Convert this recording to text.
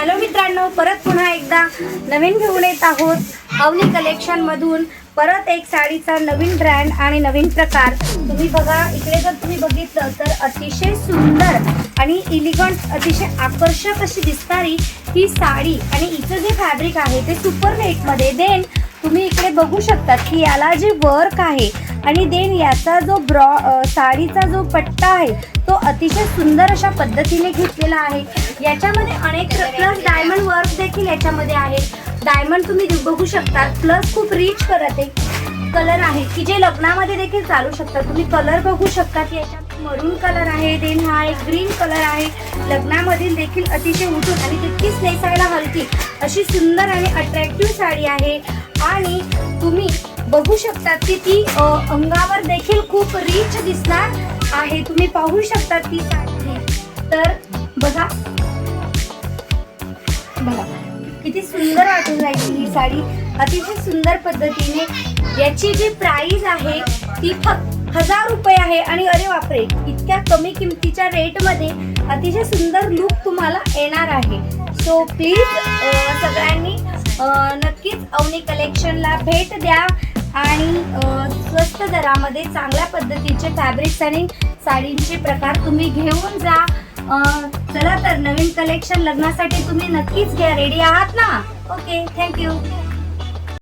Hello मित्रांनो परत पुन्हा एकदा नवीन घेऊन येत आहोत अवनी कलेक्शन मधून. परत एक साडीचा नवीन ब्रँड आणि नवीन प्रकार. तुम्ही बघा इकडे जर तुम्ही बघितलं तर अतिशय सुंदर आणि इलिगंट अतिशय आकर्षक अशी दिसणारी ही साडी आणि इथं जे फॅब्रिक आहे ते सुपर रेटमध्ये देन तुम्ही इकडे बघू शकतात की याला जे वर्क आहे आणि देन याचा जो ब्रॉ साडीचा जो पट्टा आहे तो अतिशय सुंदर अशा पद्धतीने घेतलेला आहे. याच्यामध्ये अनेक प्लस डायमंड वर्क देखील याच्यामध्ये आहे डायमंड तुम्ही बघू शकता प्लस खूप रिच करत आहे. कलर आहे की जे लग्नामध्ये देखील चालू शकतात. तुम्ही कलर बघू शकता की याच्यात मरून कलर आहे देन हा एक ग्रीन कलर आहे. लग्नामधील देखील अतिशय उठून आणि तितकीच नेसायला हलकी अशी सुंदर आणि अट्रॅक्टिव्ह साडी आहे. आणि बघू शकतात की ती अंगावर देखील खूप रिच दिसणार आहे. तुम्ही पाहू शकतात ती साडी तर बघा. बघा. किती सुंदर वाटून राहिली ही साडी. अतिशय सुंदर पद्धतीने. याची जी प्राइस आहे ती फक्त हजार रुपये आहे. आणि अरे बापरे इतक्या कमी किमतीच्या रेटमध्ये अतिशय सुंदर लुक तुम्हाला येणार आहे. सो प्लीज सगळ्यांनी नक्कीच अवनी कलेक्शनला भेट द्या. आणि स्वस्त दरामध्ये चांगल्या पद्धतीचे फॅब्रिक्स आणि साडींचे प्रकार तुम्ही घेऊन जा. चला तर नवीन कलेक्शन लग्नासाठी तुम्ही नक्कीच घ्या. रेडी आहात ना? Okay thank you